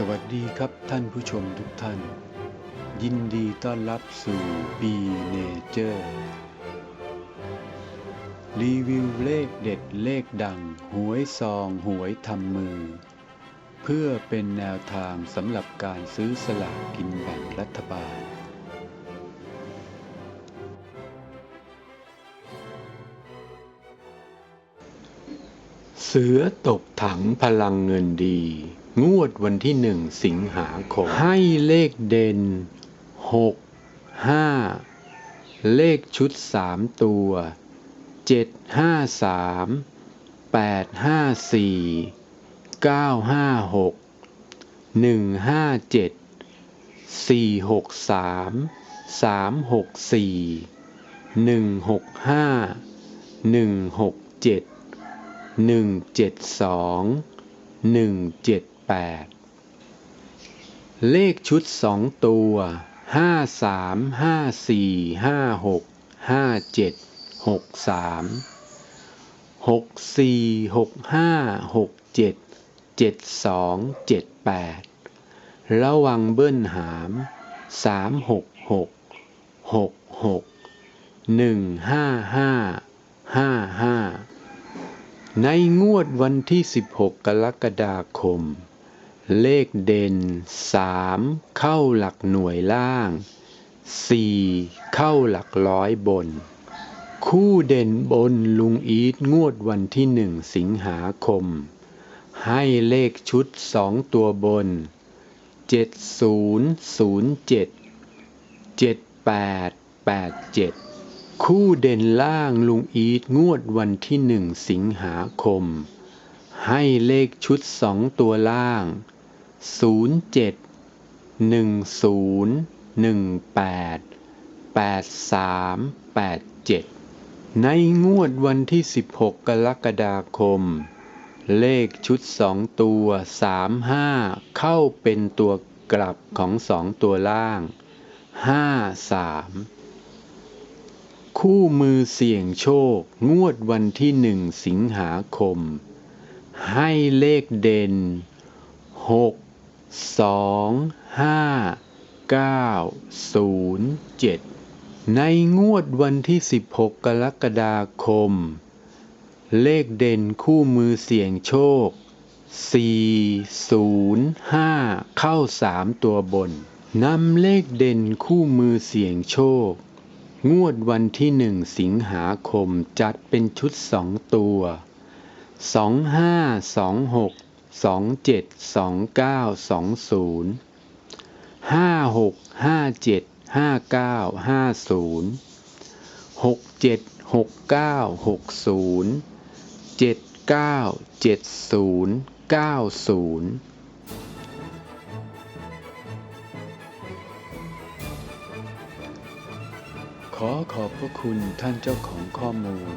สวัสดีครับท่านผู้ชมทุกท่าน ยินดีต้อนรับสู่ B Nature รีวิวเลขเด็ดเลขดัง หวยซองหวยทำมือ เพื่อเป็นแนวทางสำหรับการซื้อสลากกินแบ่งรัฐบาล เสือตกถังพลังเงินดี งวดวันที่หนึ่งสิงหาคม ให้เลขเด่นหกห้าเลขชุดสามตัวเจ็ดห้าสามแปดห้าสี่เก้าห้าหกหนึ่งห้าเจ็ดสี่หกสามสามหกสี่หนึ่งหกห้าหนึ่งหกเจ็ดหนึ่งเจ็ดสองหนึ่งเจ็ด แปดเลขชุดสองตัวห้าสามห้าสี่ห้าหกห้าเจ็ดหกสามหกสี่หกห้าหกเจ็ดเจ็ดสองเจ็ดแปดระวังเบิ้ลหามสามหกหกหกหกหนึ่งห้าห้าห้าห้าในงวดวันที่16กรกฎาคม เลขเด่น 3 เข้าหลักหน่วยล่าง 4 เข้าหลักร้อยบน คู่เด่นบนลุงอีทงวดวันที่1สิงหาคม ให้เลขชุด 2 ตัวบน 7007 7887 คู่เด่นล่างลุงอีทงวดวันที่หนึ่งสิงหาคมให้เลขชุดสองตัวล่าง 07 10 18 83 87ในงวดวันที่16กรกฎาคม เลขชุดสองตัว35เข้าเป็นตัวกลับของสองตัวล่าง53คู่มือเสี่ยงโชค งวดวันที่หนึ่งสิงหาคม ให้เลขเด่นหก สองห้าเก้าศูนย์เจ็ดในงวดวันที่ 16 กรกฎาคม เลขเด่นคู่มือเสี่ยงโชค 405 เข้า 3 ตัวบนนำเลขเด่นคู่มือเสี่ยงโชค งวดวันที่ 1 สิงหาคมจัดเป็นชุด 2 ตัว 2526 สองเจ็ดสองเก้าสองศูนย์ห้าหกห้าเจ็ดห้าเก้าห้าศูนย์หกเจ็ดหกเก้าหกศูนย์เจ็ดเก้าเจ็ดศูนย์เก้าศูนย์ขอขอบพระคุณท่านเจ้าของข้อมูล